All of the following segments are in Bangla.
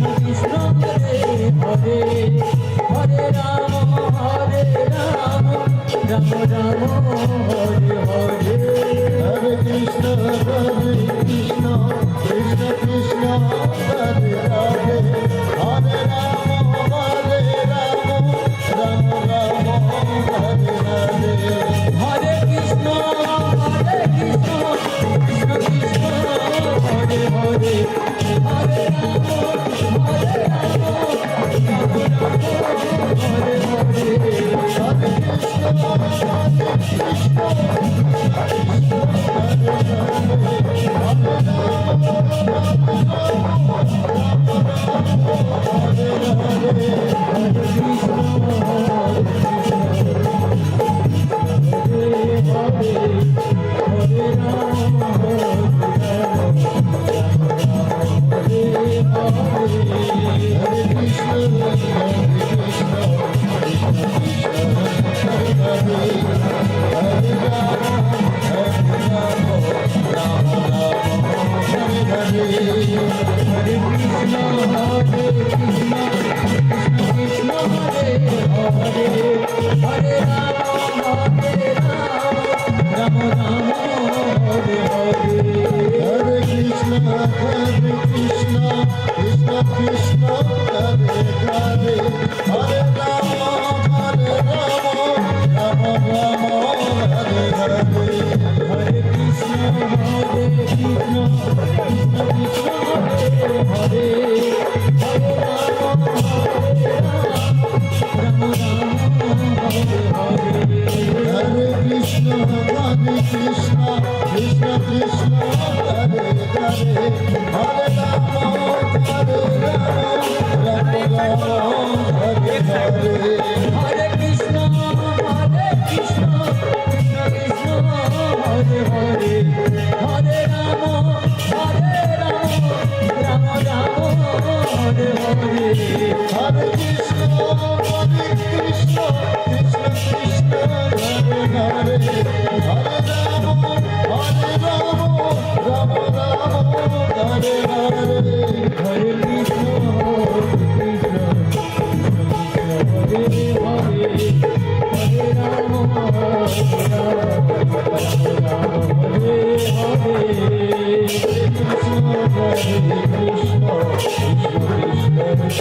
Hare Hare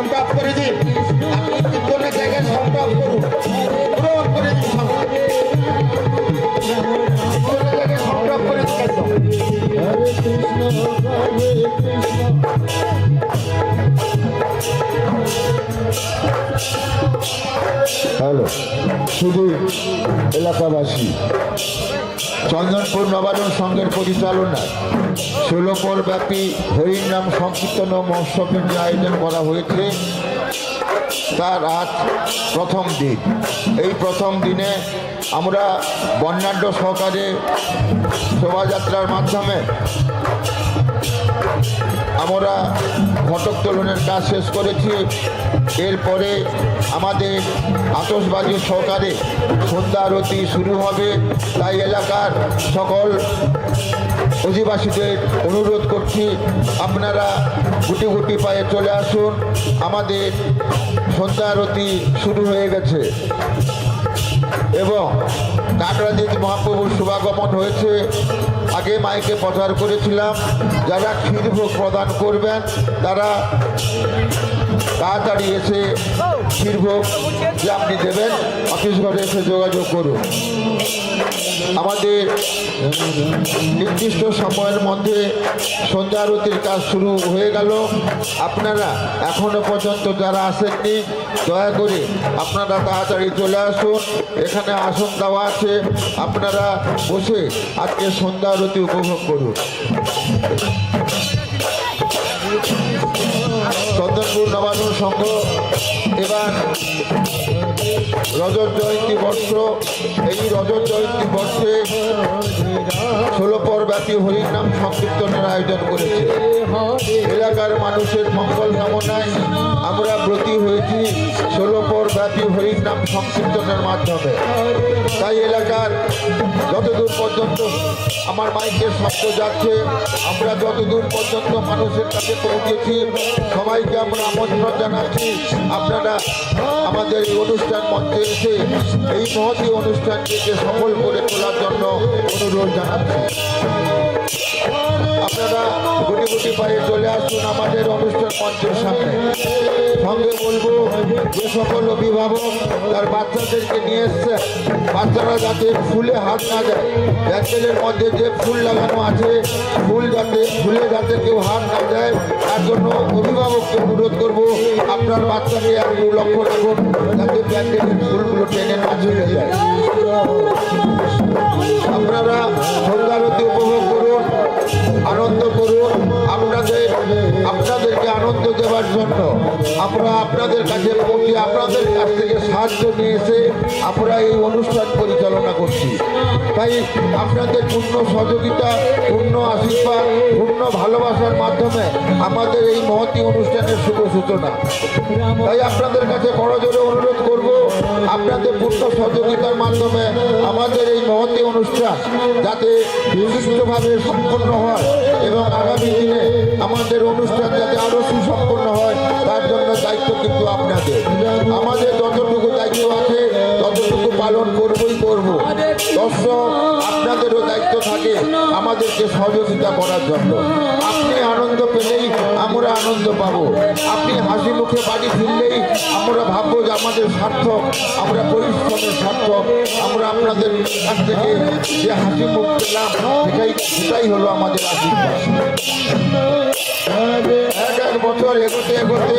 সংগ্রাম করে দিন। আপনি কোন জায়গায় সংগ্রাম করুন? হ্যালো শুধু এলাকাবাসী। চন্দনপুর নবাদন সংঘের পরিচালনায় ষোলোপর ব্যাপী হরিনাম সংকীর্তন মহোৎসবের যে আয়োজন করা হয়েছে, তার আজ প্রথম দিন। এই প্রথম দিনে আমরা বর্ণাঢ্য সহকারে শোভাযাত্রার মাধ্যমে আমরা ঘটকতোলনের কাজ শেষ করেছি। এরপরে আমাদের আতসবাজি সহকারে সন্ধ্যা আরতি শুরু হবে। তাই এলাকার সকল অধিবাসীদের অনুরোধ করছি, আপনারা গুটি গুটি পায়ে চলে আসুন। আমাদের সন্ধ্যা আরতি শুরু হয়ে গেছে। এবং কাকরাজিৎ মহাপ্রভুর শুভাগমন হয়েছে। আগে মাইকে প্রচার করেছিলাম যারা ক্ষীরভোগ প্রদান করবেন তারা তাড়াতাড়ি এসে ক্ষীরভোগ যে আপনি দেবেন অফিস ঘরে এসে যোগাযোগ করুন। আমাদের নির্দিষ্ট সময়ের মধ্যে সন্ধ্যা আরতির কাজ শুরু হয়ে গেল। আপনারা এখনও পর্যন্ত যারা আসেননি, দয়া করে আপনারা তাড়াতাড়ি চলে আসুন। এখানে আসন দেওয়া আছে। আপনারা বসে আজকে সন্ধ্যা আরতি উপভোগ করুন। চন্দনপুর নবান্ন সংঘ। এবার রজত জয়ন্তী বর্ষ। এই রজত জয়ন্তী বর্ষে ষোলো পর ব্যাপী হরিনাম সংকীর্তনের আয়োজন করেছে। এলাকার মানুষের মঙ্গল কামনায় আমরা ব্রতী হয়েছি ষোলো পর ব্যাপী হরিনাম সংকীর্তনের মাধ্যমে। তাই এলাকার যতদূর পর্যন্ত আমার মাইকের শব্দ যাচ্ছে, আমরা যতদূর পর্যন্ত মানুষের কাছে পৌঁছেছি, সবাইকে আমরা আমন্ত্রণ জানাচ্ছি, আপনারা আমাদের এই অনুষ্ঠান মঞ্চে এসে এই মহতী অনুষ্ঠানটিকে সফল করে তোলার জন্য অনুরোধ জানাচ্ছি। আপনারা গুটি গুটি পায়ে চলে আসুন আমাদের অনুষ্ঠান মঞ্চের সামনে। সঙ্গে বলব, যে সকল অভিভাবক তার বাচ্চাদেরকে নিয়ে এসছে, বাচ্চারা যাতে ফুলে হাত না দেয়। প্যান্ডেলের মধ্যে যে ফুল লাগানো আছে, ফুল যাতে, ফুলে যাতে কেউ হাত না দেয়, তার জন্য অভিভাবককে অনুরোধ করব, আপনার বাচ্চাকে একটু লক্ষ্য রাখুন, যাতে প্যান্ডেলের ফুলগুলো টেনে না চলে যায়। আপনাদের কাছে বলছি আপনাদের কাছ থেকে সাহায্য নিয়ে এসে আমরা এই অনুষ্ঠান পরিচালনা করছি। তাই আপনাদের পূর্ণ সহযোগিতা, পূর্ণ আশীর্বাদ, পূর্ণ ভালোবাসার মাধ্যমে আমাদের এই মহতি অনুষ্ঠানের শুভ সূচনা। তাই আপনাদের কাছে বড় জোরে অনুরোধ আপনাদের পূর্ণ সহযোগিতার মাধ্যমে আমাদের এই মহতী অনুষ্ঠান যাতে সুষ্ঠুভাবে সম্পন্ন হয় এবং আগামী দিনে আমাদের অনুষ্ঠান যাতে আরও সুসম্পন্ন হয়, তার জন্য দায়িত্ব কিন্তু আপনাদের। আমাদের যতটুকু দায়িত্ব আছে ততটুকু পালন করবই করব। দর্শক, আপনাদেরও দায়িত্ব থাকে আমাদেরকে সহযোগিতা করার জন্য। আপনি আনন্দ পেলেই আমরা আনন্দ পাবো। আপনি হাসি মুখে বাড়ি ফিরলেই আমরা ভাববো যে আমাদের সার্থক, আমরা পরিশ্রমের সার্থক, আমরা আপনাদের কাছ থেকে যে হাসি মুখ পেলাম, সেটাই সেটাই হলো আমাদের আশীর্বাদ। এক এক বছর এগোতে এগোতে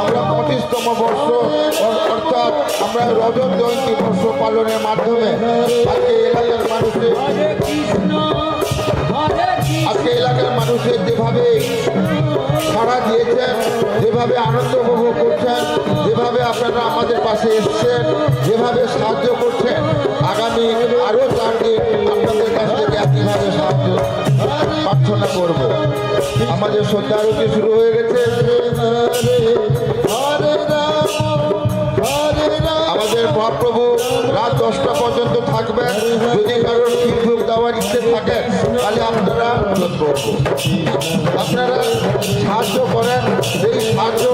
আমরা পঁচিশতম বর্ষ, অর্থাৎ আমরা রজত জয়ন্তী বর্ষ পালনের মাধ্যমে আজকে এলাকার মানুষের আজকে এলাকার মানুষের যেভাবে সাড়া দিয়েছেন যেভাবে আনন্দ উপভোগ করছেন যেভাবে আপনারা আমাদের পাশে এসছেন যেভাবে সাহায্য করছেন আগামী আরও চার দিন আপনাদের কাছ থেকে একইভাবে সাহায্য প্রার্থনা করব। আমাদের সন্ধ্যা আরতি শুরু হয়ে গেছে। আমাদের মহাপ্রভু রাত দশটা পর্যন্ত থাকবে। যদি কারোর দেওয়ার ইচ্ছে থাকে, তাহলে আপনারা। আপনারা সাহায্য করেন সেই সাহায্য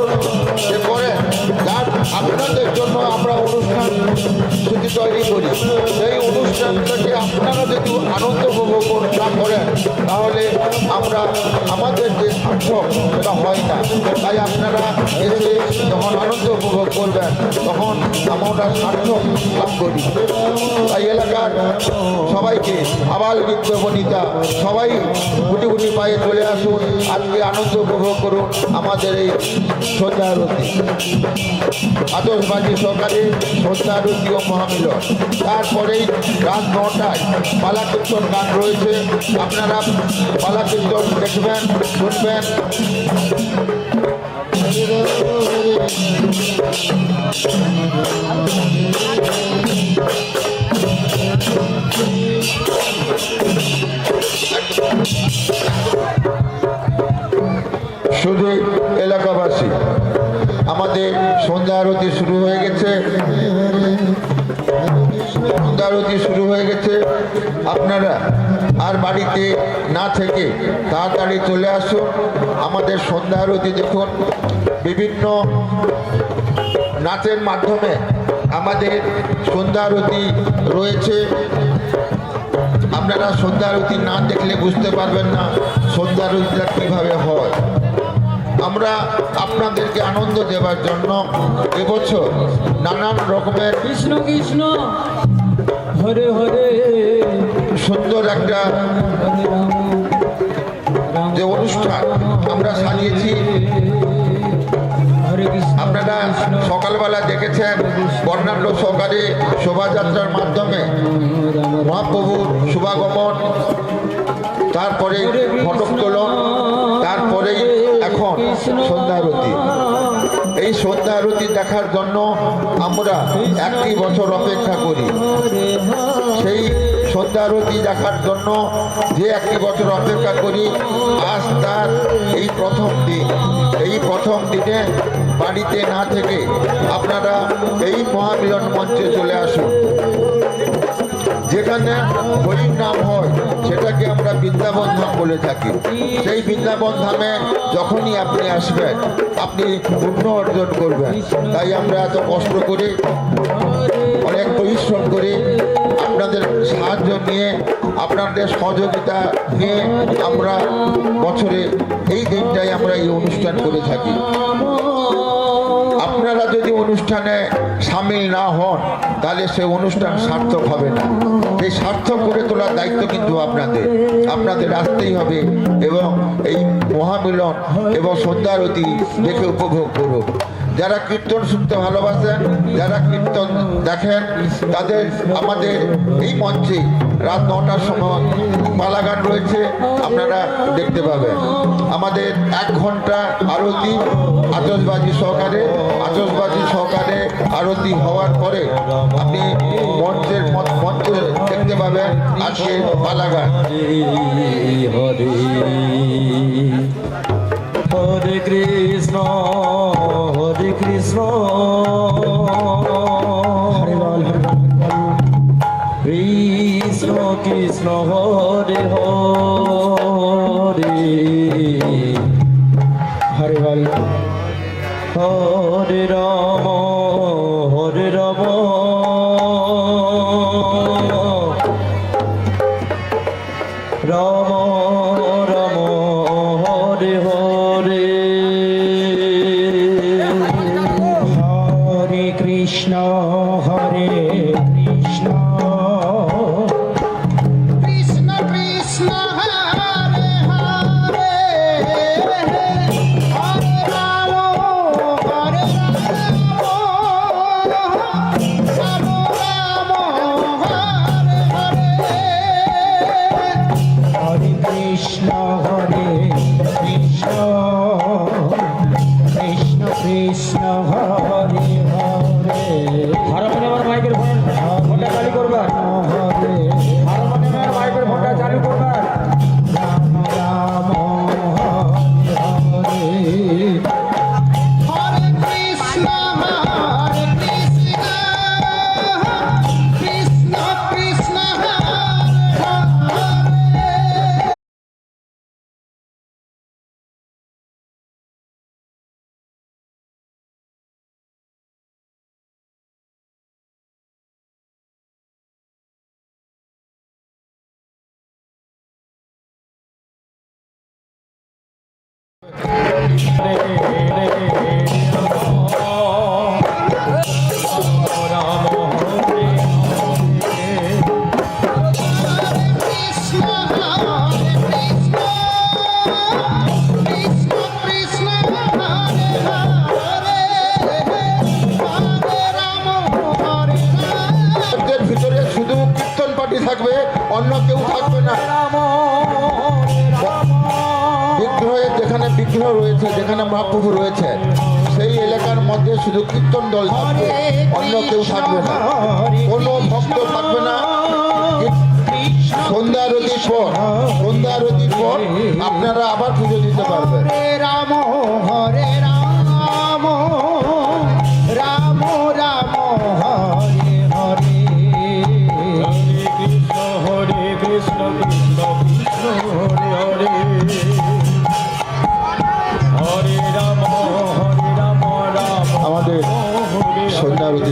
করেন, যার আপনাদের জন্য আমরা অনুষ্ঠান সূচি তৈরি করি, সেই অনুষ্ঠানটাকে আপনারা যদি আনন্দ উপভোগ না করেন, তাহলে আমরা, আমাদের যে সার্থক সেটা হয় না তাই আপনারা এসে যখন আনন্দ উপভোগ করবেন, তখন আমরা সার্থক লাভ করি তাই এলাকার সবাইকে আবাল বৃদ্ধ বনিতা, সবাই গুটি গুটি পায়ে চলে আসুন, আজকে আনন্দ উপভোগ করুন আমাদের এই সন্ধ্যা আরতি আতসবাজি সকালে সন্ধ্যা আরতি ও মহামিলন। তারপরেই রাত নটায় পালা কীর্তন গান রয়েছে। আপনারা পালা কীর্তন দেখবেন, শুনবেন। শুধু এলাকাবাসী, আমাদের সন্ধ্যা আরতি শুরু হয়ে গেছে। সন্ধ্যা আরতি শুরু হয়ে গেছে। আপনারা আর বাড়িতে না থেকে তাড়াতাড়ি চলে আসুন। আমাদের সন্ধ্যা আরতি দেখুন। বিভিন্ন নাচের মাধ্যমে আমাদের সন্ধ্যা আরতি রয়েছে। আপনারা সন্ধ্যা আরতি না দেখলে বুঝতে পারবেন না সন্ধ্যা আরতিটা কীভাবে হয়। আমরা আপনাদেরকে আনন্দ দেওয়ার জন্য এবছর নানান রকমের কৃষ্ণ কৃষ্ণ। হরে হরে। সুন্দর একটা যে অনুষ্ঠান আমরা সাজিয়েছি আপনারা সকালবেলা দেখেছেন বর্ণাঢ্য সহকারে শোভাযাত্রার মাধ্যমে মহাপ্রভুর শুভাগমন, তারপরে ফটকতোলন তারপরেই এখন সন্ধ্যারতি এই সন্ধ্যারতি দেখার জন্য আমরা একটি বছর অপেক্ষা করি। সেই সন্ধ্যারতি দেখার জন্য যে একটি বছর অপেক্ষা করি, আজ তার এই প্রথম দিন। এই প্রথম দিনে বাড়িতে না থেকে আপনারা এই মহামিলন মঞ্চে চলে আসুন। যেখানে হরির নাম হয়, সেটাকে আমরা বৃন্দাবন ধাম বলে থাকি। সেই বৃন্দাবন ধামে যখনই আপনি আসবেন, আপনি পুণ্য অর্জন করবেন। তাই আমরা এত কষ্ট করে, অনেক পরিশ্রম করে আপনাদের সাহায্য নিয়ে, আপনাদের সহযোগিতা নিয়ে আমরা বছরে এই দিনটাই আমরা এই অনুষ্ঠান করে থাকি। আপনারা যদি অনুষ্ঠানে সামিল না হন, তাহলে সে অনুষ্ঠান সার্থক হবে না। এই সার্থক করে তোলার দায়িত্ব কিন্তু আপনাদের। আপনাদের আসতেই হবে এবং এই মহামিলন এবং সন্ধ্যারতি দেখে উপভোগ করুন। যারা কীর্তন শুনতে ভালোবাসেন, যারা কীর্তন দেখেন, তাদের আমাদের এই মঞ্চে রাত নটার সময় পালাগান রয়েছে, আপনারা দেখতে পাবেন। আমাদের এক ঘণ্টা আরতি আতসবাজি সহকারে আতসবাজি সহকারে আরতি হওয়ার পরে আপনি মঞ্চের মঞ্চে দেখতে পাবেন আজকে হরে হরে কৃষ্ণ। রাম কৃষ্ণ কৃষ্ণ মহাপ্রভু রয়েছে। সেই এলাকার মধ্যে শুধু কীর্তন দল থাকবে, অন্য কেউ থাকবে না। কোনো ভক্ত থাকবে না। সন্ধ্যা আরতির পর সন্ধ্যা আরতির পর আপনারা আবার পুজো দিতে পারবেন। রাম